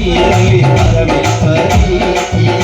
பதி பதி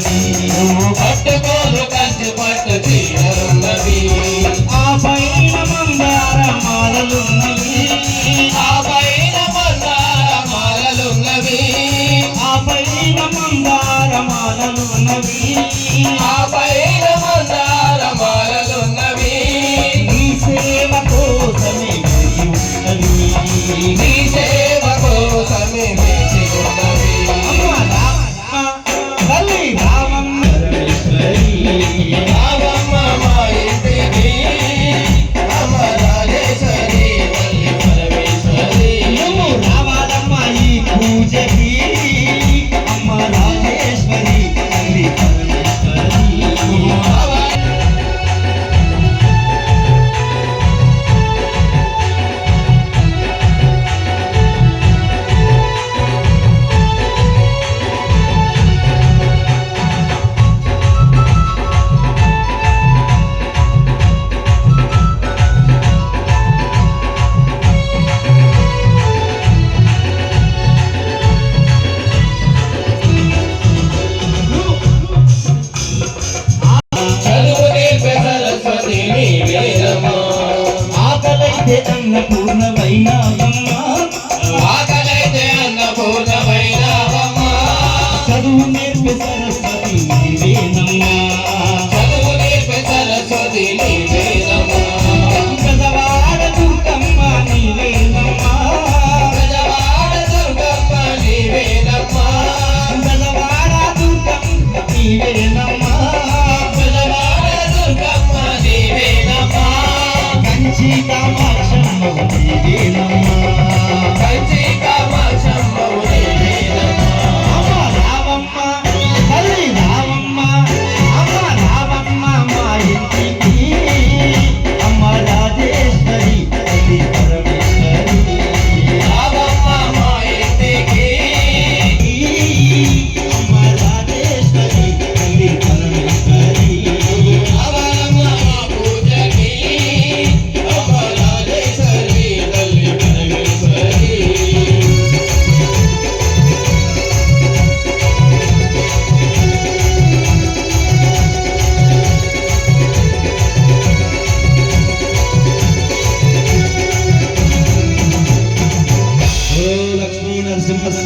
చీరలున్నవి పట్టుకోలు కంచి పట్టు తీరమున్నది ఆ పైన మందార మాలలున్నవి ఆ పైన మందార మాలలున్నవి ఆ పైన మందార మాలలున్నవి ఆ పైన మందార మాలలున్నవి నీ సేవ కోసమే వెలిగి ఉన్నవి నీ సేవ కోసమే you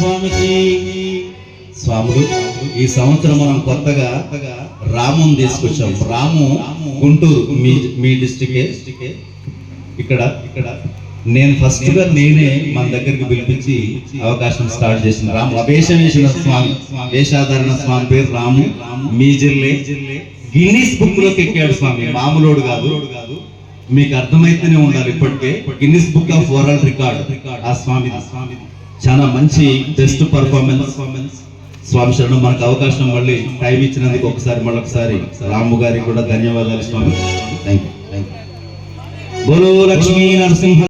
స్వామికి. స్వాములు ఈ సంవత్సరం మనం కొత్తగా రామం తీసుకొచ్చాం. రాము గుంటూరు మీ మీ డిస్టికే ఇక్కడ ఇక్కడ. నేను ఫస్ట్గా నేనే మన దగ్గరికి పిలిపించి అవకాశం స్టార్ట్ చేసిన రాము. అవేషం వేసిన స్వామి వేషాధారణ స్వామి పేరు రాము. మీ జిల్లే. గిన్నీస్ బుక్లోకి ఎక్కాడు స్వామి. మామూలోడు కాదు. మీకు అర్థమైతేనే ఉండాలి ఇప్పటికే. Guinness book of world record ఆ స్వామి స్వామి చాలా మంచి బెస్ట్ పర్ఫార్మెన్స్ స్వామి శరణం మనకు అవకాశం మళ్ళీ టైం ఇచ్చినందుకు ఒకసారి మళ్ళొకసారి రాము గారికి కూడా ధన్యవాదాలు స్వామి. థ్యాంక్ యూ థ్యాంక్ యూ బోలో లక్ష్మీ నరసింహ